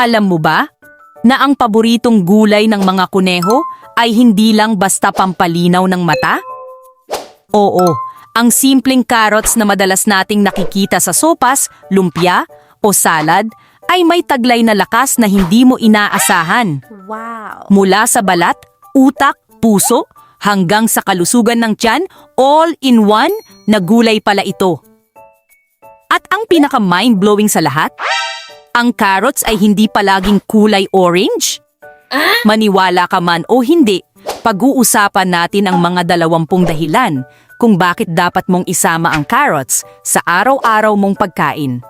Alam mo ba na ang paboritong gulay ng mga kuneho ay hindi lang basta pampalinaw ng mata? Oo, ang simpleng carrots na madalas nating nakikita sa sopas, lumpia o salad ay may taglay na lakas na hindi mo inaasahan. Wow. Mula sa balat, utak, puso, hanggang sa kalusugan ng tiyan, all in one na gulay pala ito. At ang pinaka-mind-blowing sa lahat, ang carrots ay hindi palaging kulay orange. Maniwala ka man o hindi, pag-uusapan natin ang mga dalawampung dahilan kung bakit dapat mong isama ang carrots sa araw-araw mong pagkain.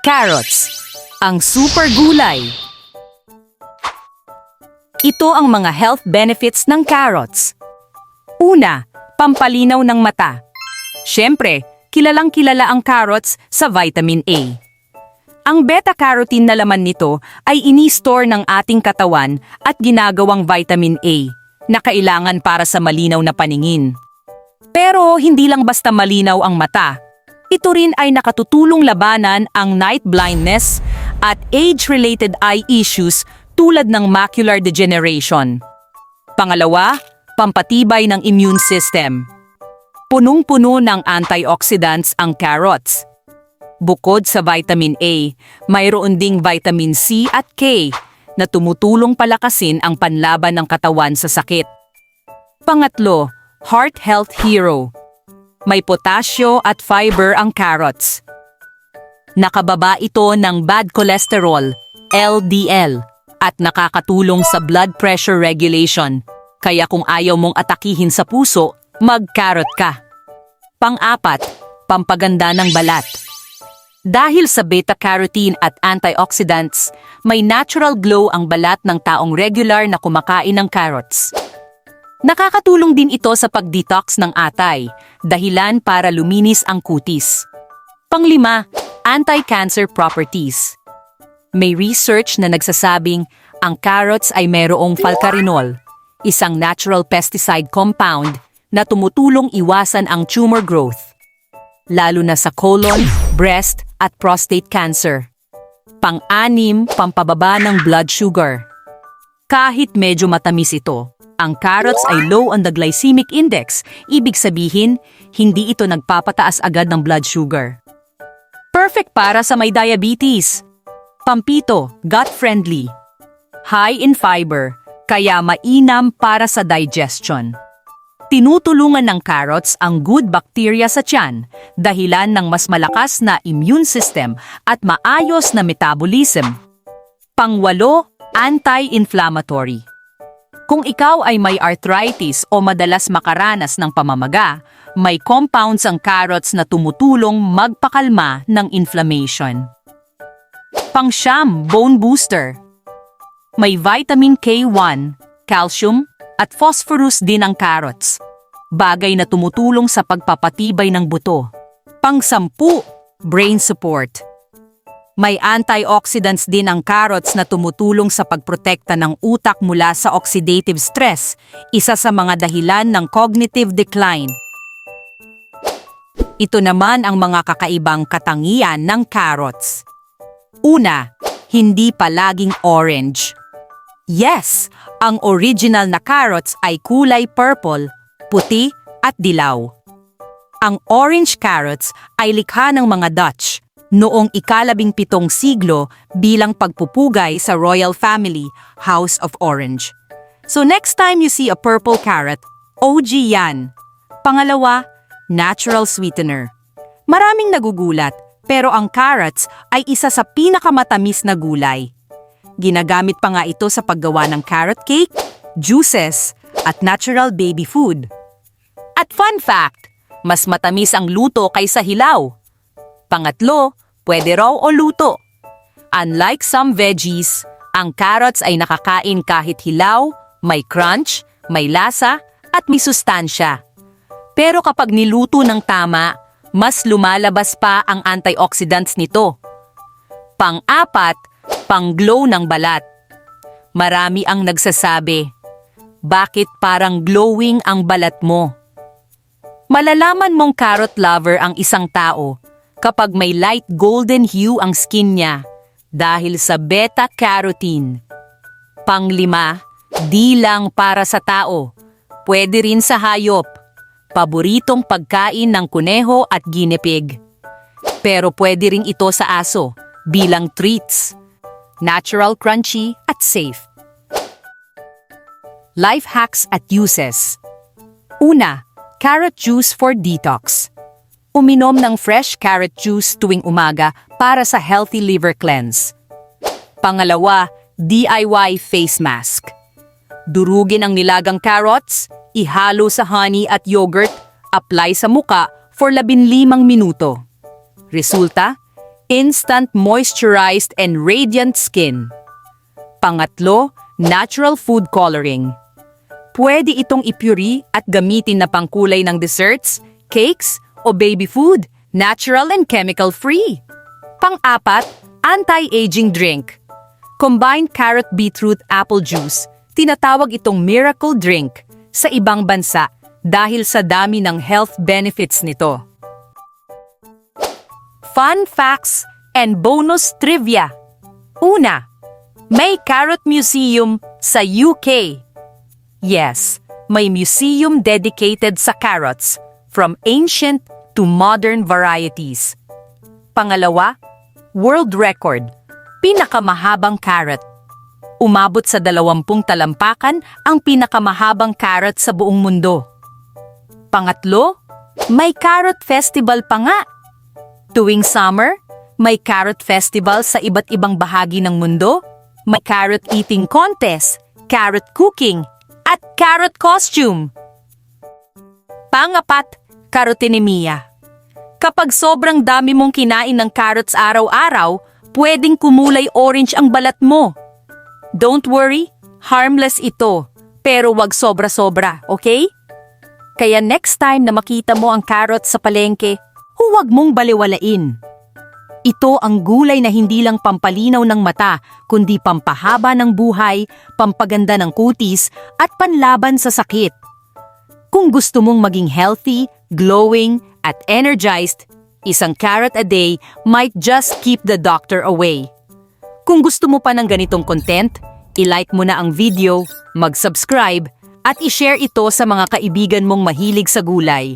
Carrots, ang super gulay. Ito ang mga health benefits ng carrots. Una, pampalinaw ng mata. Siyempre, kilalang kilala ang carrots sa vitamin A. Ang beta-carotene na laman nito ay ini-store ng ating katawan at ginagawang vitamin A na kailangan para sa malinaw na paningin. Pero hindi lang basta malinaw ang mata. Ito rin ay nakatutulong labanan ang night blindness at age-related eye issues tulad ng macular degeneration. Pangalawa, pampatibay ng immune system. Punong-puno ng antioxidants ang carrots. Bukod sa vitamin A, mayroon ding vitamin C at K na tumutulong palakasin ang panlaban ng katawan sa sakit. Pangatlo, heart health hero. May potasyo at fiber ang carrots. Nakababa ito ng bad cholesterol, LDL, at nakakatulong sa blood pressure regulation. Kaya kung ayaw mong atakihin sa puso, mag-carrot ka. Pang-apat, pampaganda ng balat. Dahil sa beta-carotene at antioxidants, may natural glow ang balat ng taong regular na kumakain ng carrots. Nakakatulong din ito sa pag-detox ng atay, dahilan para luminis ang kutis. Panglima, anti-cancer properties. May research na nagsasabing ang carrots ay mayroong falcarinol, isang natural pesticide compound na tumutulong iwasan ang tumor growth, lalo na sa colon, breast at prostate cancer. Pang-anim, pampababa ng blood sugar. Kahit medyo matamis ito, ang carrots ay low on the glycemic index, ibig sabihin, hindi ito nagpapataas agad ng blood sugar. Perfect para sa may diabetes. Pampito, gut-friendly. High in fiber, kaya mainam para sa digestion. Tinutulungan ng carrots ang good bacteria sa tiyan, dahilan ng mas malakas na immune system at maayos na metabolism. Pangwalo, anti-inflammatory. Kung ikaw ay may arthritis o madalas makaranas ng pamamaga, may compounds ang carrots na tumutulong magpakalma ng inflammation. Pangsyam, bone booster. May vitamin K1, calcium, at phosphorus din ang carrots. Bagay na tumutulong sa pagpapatibay ng buto. Pangsampu, brain support. May antioxidants din ang carrots na tumutulong sa pagprotekta ng utak mula sa oxidative stress, isa sa mga dahilan ng cognitive decline. Ito naman ang mga kakaibang katangian ng carrots. Una, hindi palaging orange. Yes, ang original na carrots ay kulay purple, puti at dilaw. Ang orange carrots ay likha ng mga Dutch noong ikalabing pitong siglo bilang pagpupugay sa royal family, House of Orange. So next time you see a purple carrot, OG yan. Pangalawa, natural sweetener. Maraming nagugulat, pero ang carrots ay isa sa pinakamatamis na gulay. Ginagamit pa nga ito sa paggawa ng carrot cake, juices, at natural baby food. At fun fact, mas matamis ang luto kaysa hilaw. Pangatlo, pwede raw o luto. Unlike some veggies, ang carrots ay nakakain kahit hilaw, may crunch, may lasa, at may sustansya. Pero kapag niluto ng tama, mas lumalabas pa ang antioxidants nito. Pang-apat, pang-glow ng balat. Marami ang nagsasabi, bakit parang glowing ang balat mo? Malalaman mong carrot lover ang isang tao kapag may light golden hue ang skin niya, dahil sa beta-carotene. Panglima, di lang para sa tao, pwede rin sa hayop. Paboritong pagkain ng kuneho at ginipig. Pero pwede rin ito sa aso bilang treats. Natural, crunchy at safe. Life hacks at uses. Una, carrot juice for detox. Uminom ng fresh carrot juice tuwing umaga para sa healthy liver cleanse. Pangalawa, DIY face mask. Durugin ang nilagang carrots, ihalo sa honey at yogurt, apply sa muka for 15 minuto. Resulta, instant moisturized and radiant skin. Pangatlo, natural food coloring. Pwede itong ipuri at gamitin na pangkulay ng desserts, cakes, o baby food, natural and chemical-free. Pang-apat, anti-aging drink. Combined carrot beetroot apple juice, tinatawag itong miracle drink sa ibang bansa dahil sa dami ng health benefits nito. Fun facts and bonus trivia. Una, may carrot museum sa UK. Yes, may museum dedicated sa carrots, from ancient to modern varieties. Pangalawa, world record, pinakamahabang carrot. Umabot sa 20 talampakan ang pinakamahabang carrot sa buong mundo. Pangatlo, may carrot festival pa nga. Tuwing summer, may carrot festival sa iba't ibang bahagi ng mundo. May carrot eating contest, carrot cooking, at carrot costume. Pangapat, carotinemia. Kapag sobrang dami mong kinain ng carrots araw-araw, pwedeng kumulay orange ang balat mo. Don't worry, harmless ito, pero wag sobra-sobra, okay? Kaya next time na makita mo ang carrots sa palengke, huwag mong baliwalain. Ito ang gulay na hindi lang pampalinaw ng mata, kundi pampahaba ng buhay, pampaganda ng kutis, at panlaban sa sakit. Kung gusto mong maging healthy, glowing, at energized, isang carrot a day might just keep the doctor away. Kung gusto mo pa ng ganitong content, i-like mo na ang video, mag-subscribe, at i-share ito sa mga kaibigan mong mahilig sa gulay.